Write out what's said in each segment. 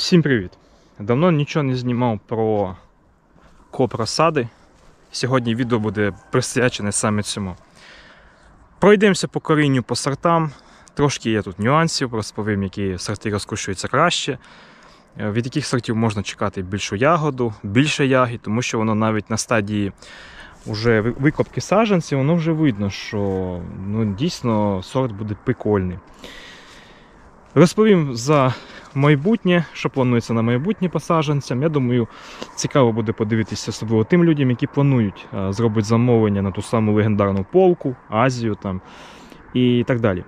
Всім привіт! Давно нічого не знімав про коп розсади. Сьогодні відео буде присвячене саме цьому. Пройдемося по корінню по сортам. Трошки є тут нюансів, розповім, які сорти розкушуються краще. е, Від яких сортів можна чекати більшу ягоду, більше ягід, тому що воно навіть на стадії уже викопки саджанців, воно вже видно, що ну, дійсно сорт буде прикольний. Розповім за майбутнє, що планується на майбутнє по саджанцям. Я думаю, цікаво буде подивитися особливо тим людям, які планують е, зробити замовлення на ту саму легендарну полку, Азію там і так далі.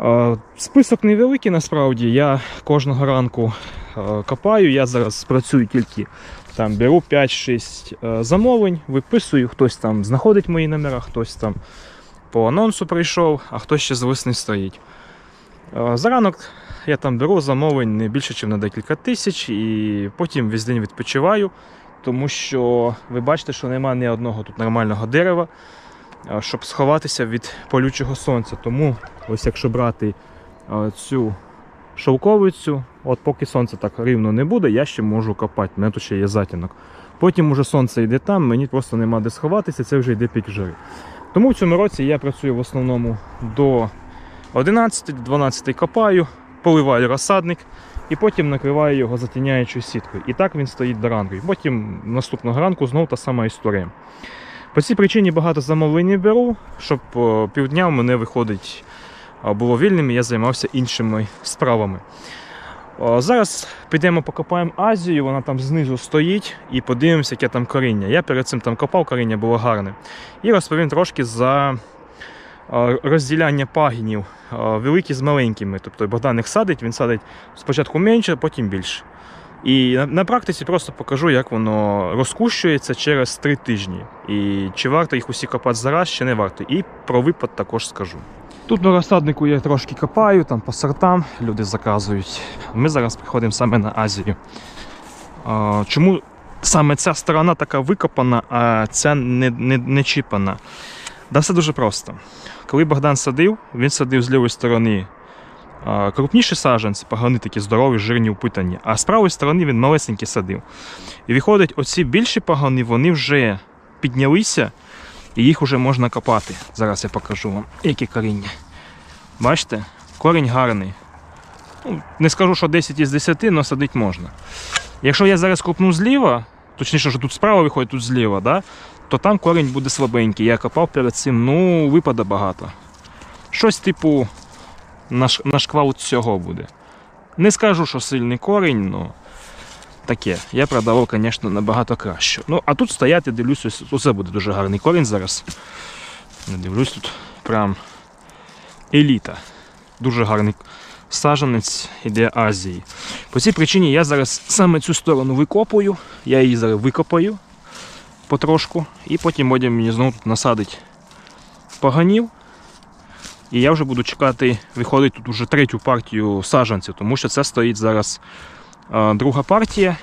Е, Список невеликий насправді. Я кожного ранку е, копаю. Я зараз працюю тільки там беру 5-6 е, замовлень, виписую, хтось там знаходить мої номера, хтось там по анонсу прийшов, а хтось ще з весни стоїть. Е, За ранок я там беру замовлень не більше, ніж на декілька тисяч, і потім весь день відпочиваю, тому що ви бачите, що немає ні одного тут нормального дерева, е, щоб сховатися від полючого сонця. Тому, ось якщо брати е, цю шовковицю, от поки сонце так рівно не буде, я ще можу копати, у мене тут ще є затінок. Потім уже сонце йде там, мені просто нема де сховатися, це вже йде пік жари. Тому в цьому році я працюю в основному до 11-12 копаю, поливаю розсадник і потім накриваю його затіняючою сіткою. І так він стоїть до ранку. І потім наступного ранку знову та сама історія. По цій причині багато замовлень беру, щоб півдня в мене виходить було вільним, і я займався іншими справами. Зараз підемо покопаємо Азію, вона там знизу стоїть, і подивимося, яке там коріння. Я перед цим там копав, коріння було гарне. І розповім трошки за розділяння пагінів великі з маленькими. Тобто Богдан їх садить, він садить спочатку менше, потім більше. І на, практиці просто покажу, як воно розкущується через три тижні. І чи варто їх усі копати зараз, чи не варто. І про випад також скажу. Тут на розсаднику я трошки копаю, там по сортам люди заказують. Ми зараз приходимо саме на Азію. Чому саме ця сторона така викопана, а ця не, не, не чіпана? Да все дуже просто. Коли Богдан садив, він садив з лівої сторони крупніші саджанці, пагани такі здорові, жирні, упитані, а з правої сторони він малесенькі садив. І виходить, оці більші пагани, вони вже піднялися, і їх вже можна копати. Зараз я покажу вам, які коріння. Бачите, корінь гарний. Ну, не скажу, що 10 із 10, але садити можна. Якщо я зараз копну зліва, точніше, що тут справа виходить, тут зліва, да, то там корінь буде слабенький. Я копав перед цим, ну, випаде багато. Щось типу на, шквал цього буде. Не скажу, що сильний корінь, але таке. Я продавав, звісно, набагато краще. Ну, а тут стояти, дивлюсь, ось оце буде дуже гарний корінь зараз. Дивлюсь тут прям еліта. Дуже гарний саджанець іде Азії. По цій причині я зараз саме цю сторону викопую. Я її зараз викопаю потрошку, і потім Бодя мені знову тут насадить паганів. І я вже буду чекати, виходить тут уже третю партію саджанців, тому що це стоїть зараз друга партія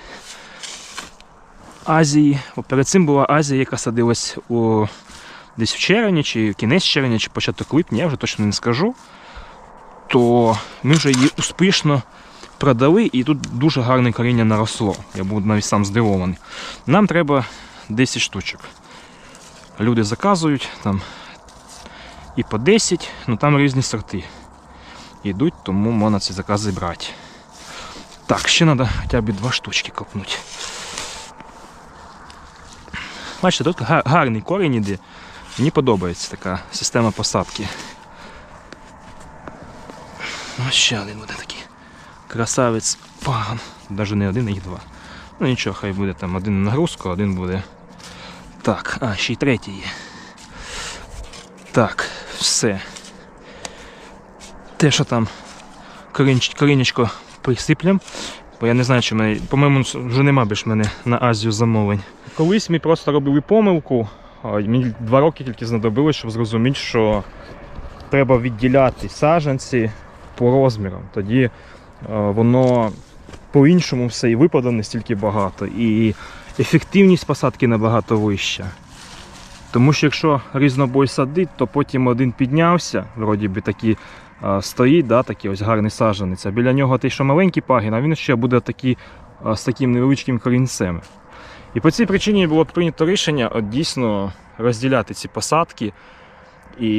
Азії. О, Перед цим була Азія, яка садилась у, десь в червні, чи в кінець червня, чи початок липня, я вже точно не скажу. То ми вже її успішно продали, і тут дуже гарне коріння наросло. Я був навіть сам здивований. Нам треба 10 штучок. Люди заказують там і по 10, ну там різні сорти йдуть, тому можна ці закази брати. Так, ще треба хоча б два штучки копнути. Бачите, тут гарний корінь іде. Мені подобається така система посадки. Ось ще один буде такий. Красавець паган. Навіть не один, а їх два. Ну нічого, хай буде там один на нагрузку, один буде. Так, а, ще й третій. Так, все. Те, що там корінечко присиплям. Бо я не знаю, чи мене, по-моєму, вже нема більш мене на Азію замовлень. Колись ми просто робили помилку. Мені два роки тільки знадобилось, щоб зрозуміти, що треба відділяти саджанці по розмірам. Тоді воно по-іншому все і випаде не стільки багато, і ефективність посадки набагато вища. Тому що якщо різнобой садить, то потім один піднявся, вроді би такі стоїть, да, такий ось гарний саджанець, а біля нього той, що маленький пагін, а він ще буде такий, з таким невеличким корінцем. І по цій причині було прийнято рішення от, дійсно розділяти ці посадки. І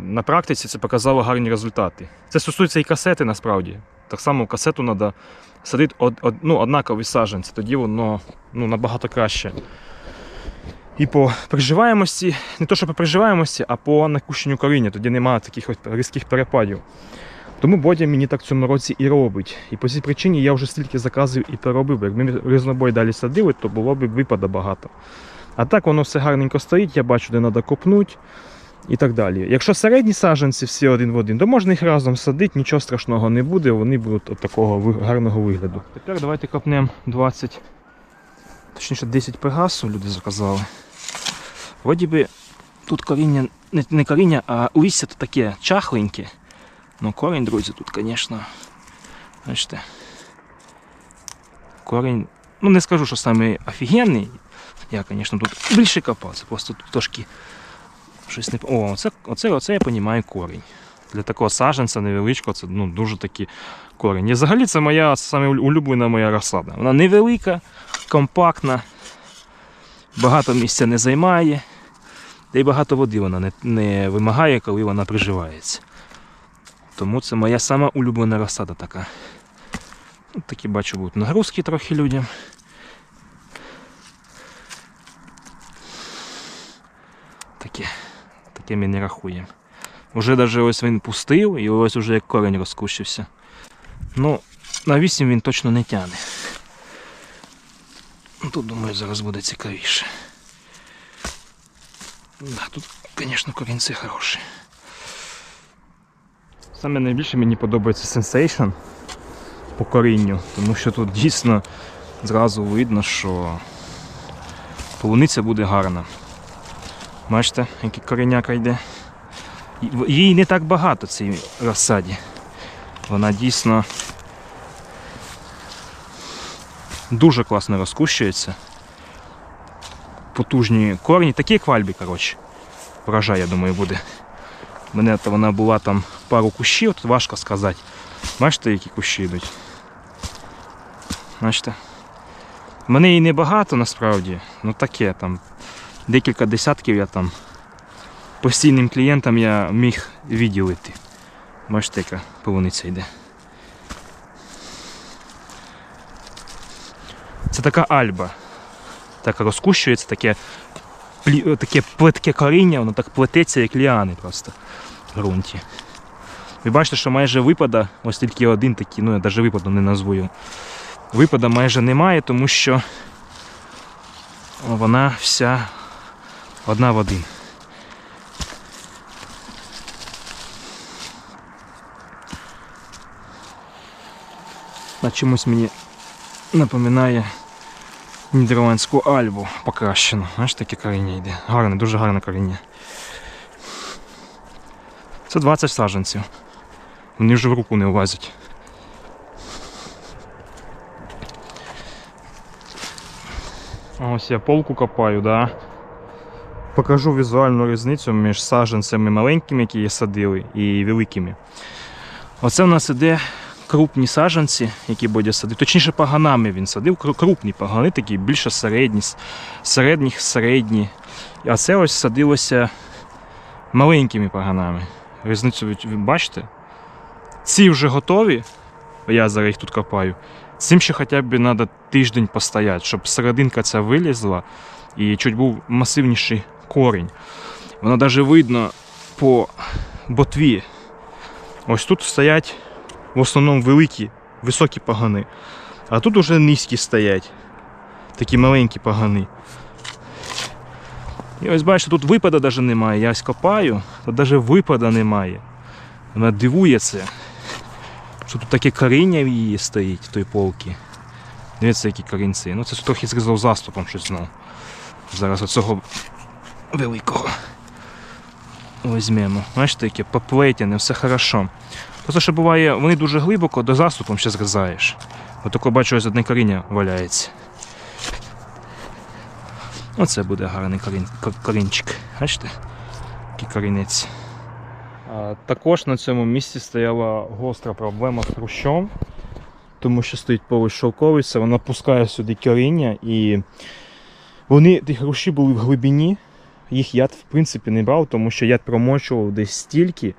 на практиці це показало гарні результати. Це стосується і касети насправді. Так само касету треба садити од, од, ну, однакові саджанці, тоді воно ну, набагато краще. І по приживаємості, не то що по приживаємості, а по накущенню коріння, тоді немає таких різких перепадів. Тому Бодя мені так в цьому році і робить. І по цій причині я вже стільки заказів і переробив. Якби різнобой далі садили, то було б випада багато. А так воно все гарненько стоїть, я бачу, де треба копнути і так далі. Якщо середні саджанці всі один в один, то можна їх разом садити, нічого страшного не буде, вони будуть от такого гарного вигляду. Тепер давайте копнемо 20, точніше 10 пегасу люди заказали. Вроді би тут коріння, не, коріння, а листя то таке чахленьке. Ну корінь, друзі, тут, звісно, бачите. Корінь, ну не скажу, що саме. Я, звісно, тут більше копав, це просто тут трошки щось не. О, оце, оце, оце я розумію корінь. Для такого саджанця невеличкого це ну, дуже такий корінь. І взагалі це моя саме улюблена моя розсада. Вона невелика, компактна, багато місця не займає, та й багато води вона не, не вимагає, коли вона приживається. Тому це моя сама улюблена розсада така. От такі бачу будуть нагрузки трохи людям. Таке, таке ми не рахуємо. Уже навіть ось він пустив і ось уже як корень розкущився. Ну, на 8 він точно не тягне. Ну, Тут, думаю, зараз буде цікавіше. Да, тут, звісно, корінці хороші. Саме найбільше мені подобається Sensation по корінню, тому що тут дійсно зразу видно, що полуниця буде гарна. Бачите, який кореняка йде. Їй не так багато цій розсаді. Вона дійсно дуже класно розкущується. Потужні корені, такі як в Альбі, коротше. Врожай, я думаю, буде. У мене то вона була там пару кущів, тут важко сказати. Бачите, які кущі йдуть? Бачите? Мене її небагато насправді, ну таке там. Декілька десятків я там постійним клієнтам я міг відділити. Бачите, яка полуниця йде. Це така альба. Так розкущується, таке, таке плитке коріння, воно так плететься, як ліани просто в ґрунті. Ви бачите, що майже випада, ось тільки один такий, ну я навіть випадом не назву його. Випада майже немає, тому що вона вся одна в один. На чомусь мені напоминає нідерландську альбу покращену. Знаєш, таке коріння йде. Гарне, дуже гарне коріння. Це 20 саджанців. Вони вже в руку не влазять. Ось я полку копаю, да. Покажу візуальну різницю між саджанцями маленькими, які я садили, і великими. Оце в нас іде крупні саджанці, які Бодя садив. Точніше, паганами він садив. Крупні пагани, такі більше середні, середніх, середні. А це ось садилося маленькими паганами. Різницю ви бачите? Ці вже готові. Я зараз їх тут копаю. Цим ще хоча б треба тиждень постояти, щоб серединка ця вилізла і чуть був масивніший корінь. Воно навіть видно по ботві. Ось тут стоять в основному великі, високі пагани. А тут уже низькі стоять. Такі маленькі пагани. І ось бачите, тут випада навіть немає. Я ось копаю, тут навіть випада немає. Вона дивує це. Що тут таке коріння в її стоїть, в той полки. Дивіться, які корінці. Ну це трохи зрізав заступом щось знову. Зараз оцього великого візьмемо. Бачите, яке поплетяне, все хорошо. Просто що буває, вони дуже глибоко, до заступом ще зрізаєш. Отако бачу, ось одне коріння валяється. Оце буде гарний корін, кор- корінчик. Бачите? Який корінець. Також на цьому місці стояла гостра проблема з хрущом, тому що стоїть поруч шовковиця, вона пускає сюди коріння і вони, ті хрущі були в глибині, їх яд в принципі не брав, тому що яд промочував десь стільки.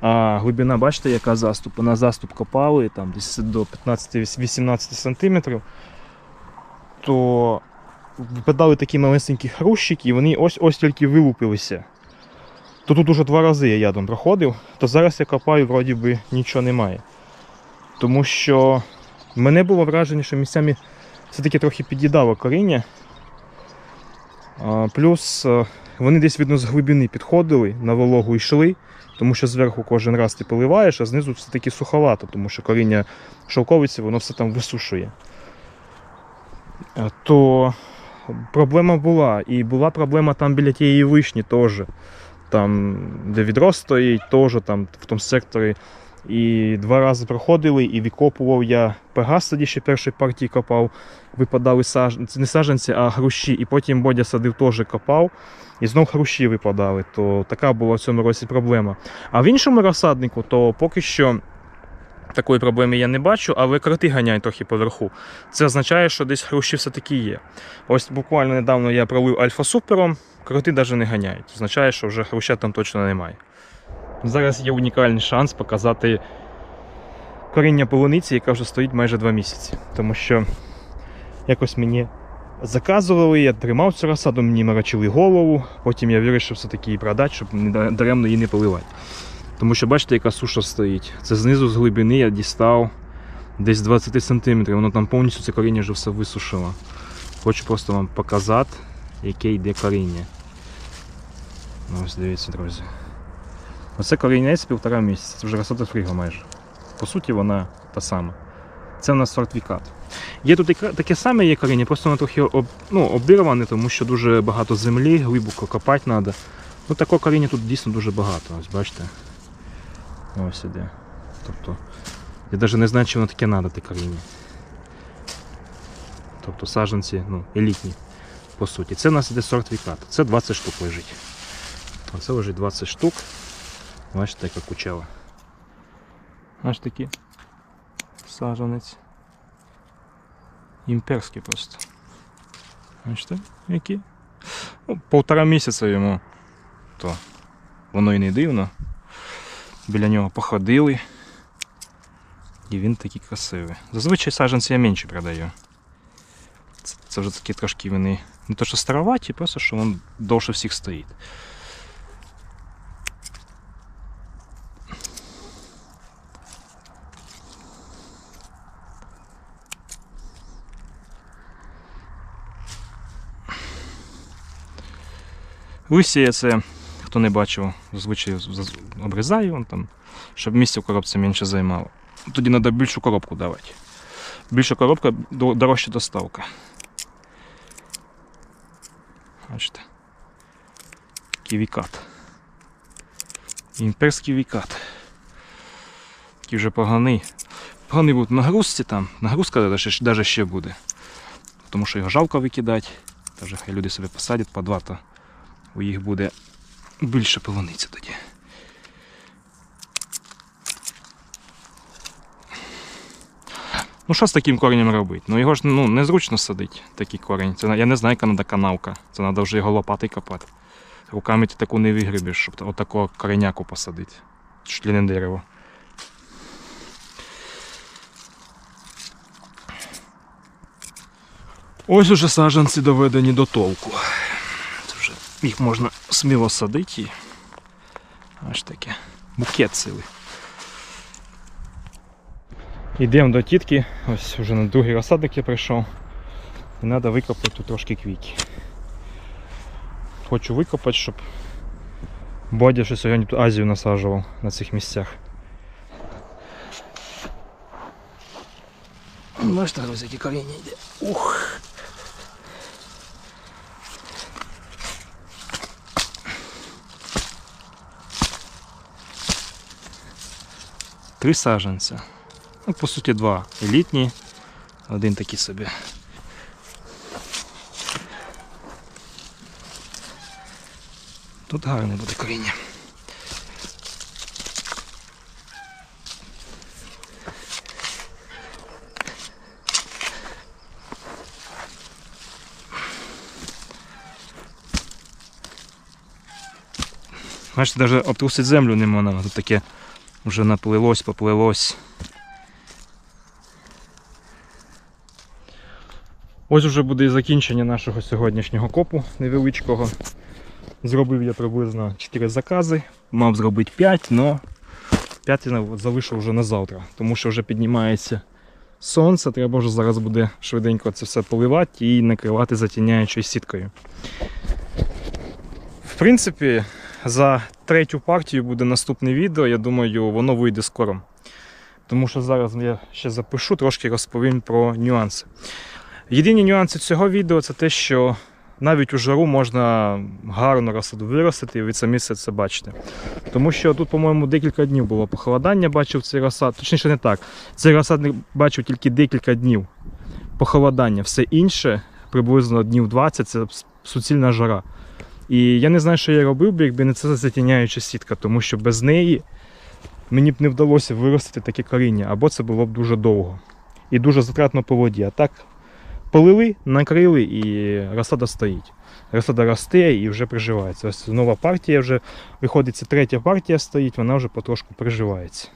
А глибина, бачите, яка заступ? На заступ копали там десь до 15-18 см, то випадали такі малесенькі хрущики, і вони ось ось тільки вилупилися. То тут уже два рази я ядом проходив, то зараз я копаю, вроді би нічого немає. Тому що мене було враження, що місцями все-таки трохи під'їдало коріння. Плюс е, вони десь видно з глибини підходили, на вологу йшли, тому що зверху кожен раз ти поливаєш, а знизу все-таки суховато, тому що коріння шовковиці воно все там висушує. Е, То проблема була. І була проблема там біля тієї вишні теж. Там, де відро стоїть, теж там в тому секторі. І два рази проходили, і викопував я пегас тоді ще першої партії копав. Випадали саж... не саджанці, а груші. І потім Бодя садив теж копав. І знов хрущі випадали. То така була в цьому році проблема. А в іншому розсаднику, то поки що такої проблеми я не бачу, але кроти ганяють трохи поверху. Це означає, що десь хрущі все-таки є. Ось буквально недавно я пролив альфа-супером, кроти навіть не ганяють. Означає, що вже хруща там точно немає. Зараз є унікальний шанс показати коріння полуниці, яка вже стоїть майже 2 місяці. Тому що якось мені заказували, я тримав цю розсаду, мені морочили голову, потім я вирішив все-таки її продати, щоб даремно її не поливати. Тому що бачите, яка суша стоїть. Це знизу з глибини я дістав десь 20 см. Воно там повністю це коріння вже все висушило. Хочу просто вам показати, яке йде коріння. Ось дивіться, друзі. Оце корінець півтора місяця, це вже розсада фріго майже. По суті, вона та сама. Це у нас сорт Вікат. Є тут таке саме є коріння, просто воно трохи об, ну, обірване, тому що дуже багато землі, глибоко копати треба. Ну, такого коріння тут дійсно дуже багато. Ось бачите. Ось іде. Тобто, я навіть не знаю, чи воно таке треба, те коріння. Тобто саджанці, ну, елітні, по суті. Це у нас іде сорт Вікат. Це 20 штук лежить. Оце лежить 20 штук. Бачите, яка кучава. Аж такі саджанець. Імперський просто. Бачите, які? Ну, полтора місяця йому. То воно і не дивно. Біля нього походили. І він такий красивий. Зазвичай саджанці я менше продаю. Це вже такі трошки вони не то що староваті, просто що він довше всіх стоїть. Листя це, хто не бачив, зазвичай обрізаю, вон там, щоб місце в коробці менше займало. Тоді треба більшу коробку давати. Більша коробка дорожча доставка. Бачите. Такий вікат. Імперський вікат. Такий вже поганий. Поганий буде на грузці там. Нагрузка навіть ще буде. Тому що його жалко викидати. Тож хай люди собі посадять по два, то у їх буде більше полуниця тоді. Ну що з таким коренем робити? Ну його ж ну, незручно садити, такий корінь. Це, я не знаю, яка треба канавка. Це треба вже його лопати копати. Руками ти таку не вигребеш, щоб отакого кореняку посадити. Чліне дерево. Ось уже саджанці доведені до толку. Їх можна сміло садити і аж таке. Букет цілий. Йдемо до тітки, ось вже на другий розсадник я прийшов. І треба викопати трошки квіки. Хочу викопати, щоб Бодя ще сьогодні тут Азію насаджував на цих місцях. Бачите, друзі, які коріння йде. Ух! три саженця. Ну, по суті, два елітні, один такий собі. Тут гарне буде коріння. Бачите, навіть обтрусити землю не можна, тут таке вже наплилось, поплилось. Ось вже буде і закінчення нашого сьогоднішнього копу невеличкого. Зробив я приблизно 4 закази. Мав зробити 5, але 5 я залишив вже на завтра, тому що вже піднімається сонце, треба вже зараз буде швиденько це все поливати і накривати затіняючою сіткою. В принципі, за третю партію буде наступне відео. Я думаю, воно вийде скоро. Тому що зараз я ще запишу, трошки розповім про нюанси. Єдині нюанси цього відео це те, що навіть у жару можна гарно розсаду виростити, і ви самі це бачите. Тому що тут, по-моєму, декілька днів було похолодання, бачив цей розсад. Точніше, не так. Цей розсад бачив тільки декілька днів похолодання. Все інше, приблизно днів 20, це суцільна жара. І я не знаю, що я робив би, якби не це затіняюча сітка, тому що без неї мені б не вдалося виростити таке коріння, або це було б дуже довго і дуже затратно по воді. А так полили, накрили і розсада стоїть. Розсада росте і вже приживається. Ось нова партія вже виходить, це третя партія стоїть, вона вже потрошку приживається.